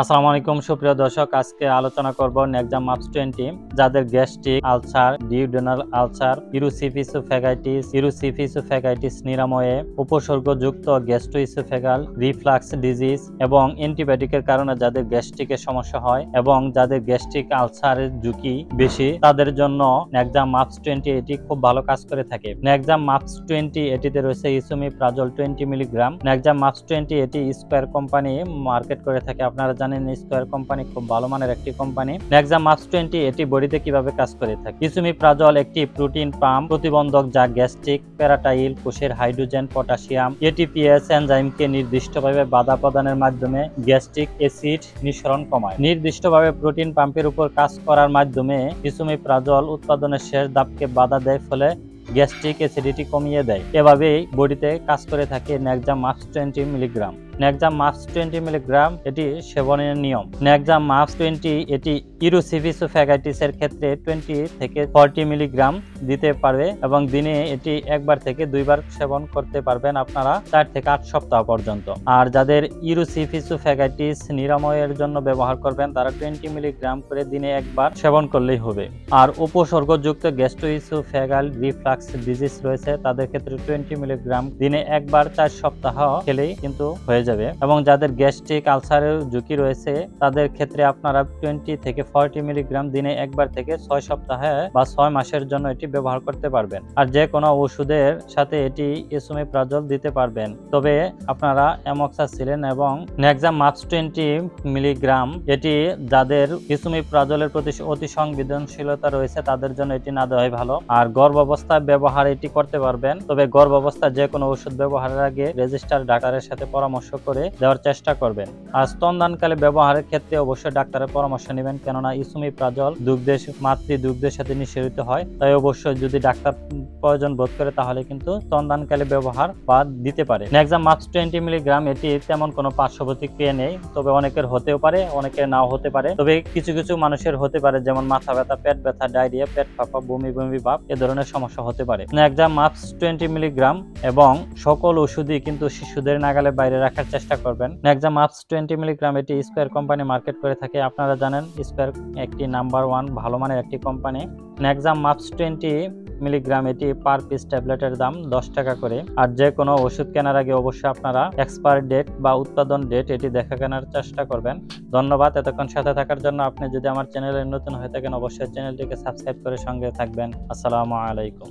আসসালামু আলাইকুম, সুপ্রিয় দর্শক। আজকে আলোচনা করব নেকজাম মাপস টোয়েন্টি যাদের gastric ulcer, duodenal ulcer erosive oesophagitis erosive oesophagitis নিরাময়ে, উপসর্গযুক্ত গ্যাস্ট্রোইসোফেগাল, রিফ্লাক্স ডিজিজ এবং অ্যান্টিবায়োটিকের কারণে যাদের গ্যাস্ট্রিকের সমস্যা হয় এবং যাদের গ্যাস্ট্রিক আলসারের ঝুঁকি বেশি, তাদের জন্য নেকজাম মাপস টোয়েন্টি এটি খুব ভালো কাজ করে থাকে। নেকজাম মাপস টোয়েন্টি এটিতে রয়েছে esomeprazole twenty milligram. Nexum MUPS twenty এটি স্কোয়ার কোম্পানি মার্কেট করে থাকে। আপনারা জানেন স্কোয়ার কোম্পানি খুব ভালো মানের একটি কোম্পানি নেক্সা মাপস টোয়েন্টি এটি বডিতে কীভাবে কাজ করে থাকে? কিছুমি প্রাজল একটি প্রোটিন পাম্প প্রতিবন্ধক যা গ্যাস্ট্রিক প্যারাটাইল কোষের হাইড্রোজেন পটাশিয়াম এটিপিএস এনজাইমকে নির্দিষ্টভাবে বাধা প্রদানের মাধ্যমে গ্যাস্ট্রিক অ্যাসিড নিঃসরণ কমায়। নির্দিষ্টভাবে প্রোটিন পাম্পের উপর কাজ করার মাধ্যমে কিছুমি প্রাজল উৎপাদনের শেষ ধাপকে বাধা দেয়, ফলে গ্যাস্ট্রিক অ্যাসিডিটি কমিয়ে দেয়। এভাবেই বডিতে কাজ করে থাকে Nexum MUPS twenty milligram Nexum MUPS twenty milligram এটি সেবনের নিয়ম। নেকজাম মাপস টোয়েন্টি এটি ইরোসিভিসোফ্যাগাইটিসের ক্ষেত্রে টোয়েন্টি থেকে ফর্টি মিলিগ্রাম দিতে পারবে এবং দিনে এটি একবার থেকে দুইবার সেবন করতে পারবেন আপনারা চার থেকে আট সপ্তাহ পর্যন্ত। আর যাদের ইরোসিফিসোফ্যাগাইটিস নিরাময়ের জন্য ব্যবহার করবেন, তারা টোয়েন্টি মিলিগ্রাম করে দিনে একবার সেবন করলেই হবে। আর উপসর্গযুক্ত গ্যাস্ট্রোইসোফ্যাগাল রিফ্লাক্স ডিজিজ রয়েছে, তাদের ক্ষেত্রে টোয়েন্টি মিলিগ্রাম দিনে একবার চার সপ্তাহ খেলেই কিন্তু হয়ে যাবে এবং যাদের গ্যাস্ট্রিক আলসারের ঝুঁকি রয়েছে, তাদের ক্ষেত্রে আপনারা টোয়েন্টি থেকে ফর্টি মিলিগ্রাম দিনে একবার থেকে ছয় সপ্তাহে বা ছয় মাসের জন্য এটি ব্যবহার করতে পারবেন। আর যে কোনো ওষুধের সাথে এটি ইসুমি প্রাজল দিতে পারবেন। তবে আপনারা অ্যামক্সাসিলিন এবং নেক্সাম মাপস টোয়েন্টি মিলিগ্রাম এটি যাদের ইসুমি প্রাজলের প্রতি অতি সংবেদনশীলতা রয়েছে, তাদের জন্য এটি না দেওয়াই ভালো। আর গর্ভ অবস্থায় ব্যবহার এটি করতে পারবেন। তবে গর্ভ অবস্থায় যে কোনো ওষুধ ব্যবহারের আগে রেজিস্টার ডাক্তারের সাথে পরামর্শ করে দেওয়ার চেষ্টা করবেন। আর স্তনদানকালে ব্যবহারের ক্ষেত্রে অবশ্যই ডাক্তারের পরামর্শ নেবেন, কেননা ইসুমি প্রাজল দুগ্ধের মাতৃ দুগ্ধের সাথে নিঃসরিত হয়। তাই অবশ্যই যদি ডাক্তার প্রয়োজন বোধ করে, তাহলে কিন্তু স্তনদানকালে ব্যবহার বা দিতে পারে। নেক্সাম মাপস টোয়েন্টি মিলিগ্রাম, এটি তেমন কোনো পার্শ্ব প্রতিক্রিয়া নেই, তবে অনেকের হতেও পারে, অনেকের নাও হতে পারে। তবে কিছু কিছু মানুষের হতে পারে, যেমন মাথা ব্যথা, পেট ব্যথা, ডায়রিয়া, পেট ফাঁপা, বমি বমি ভাব এ ধরনের সমস্যা হতে পারে। নেক্সাম মাপস টোয়েন্টি মিলিগ্রাম এবং সকল ওষুধই কিন্তু শিশুদের নাগালে বাইরে রাখার চেষ্টা করবেন। নেক্সাম মাপস টোয়েন্টি মিলিগ্রাম এটি স্কোয়ার কোম্পানি মার্কেট করে থাকে। আপনারা জানেন স্কোয়ার একটি নাম্বার ওয়ান ভালো মানের একটি company Nexum MUPS twenty milligram এটি পার পিস ট্যাবলেটের দাম দশ টাকা করে। আর যে কোনো ওষুধ কেনার আগে অবশ্যই আপনারা এক্সপায়ার ডেট বা উৎপাদন ডেট এটি দেখা কেনার চেষ্টা করবেন। ধন্যবাদ, এতক্ষণ সাথে থাকার জন্য আপনি যদি আমার চ্যানেলে নতুন হয়ে থাকেন, অবশ্যই চ্যানেলটিকে সাবস্ক্রাইব করে সঙ্গে থাকবেন। আসসালামু আলাইকুম।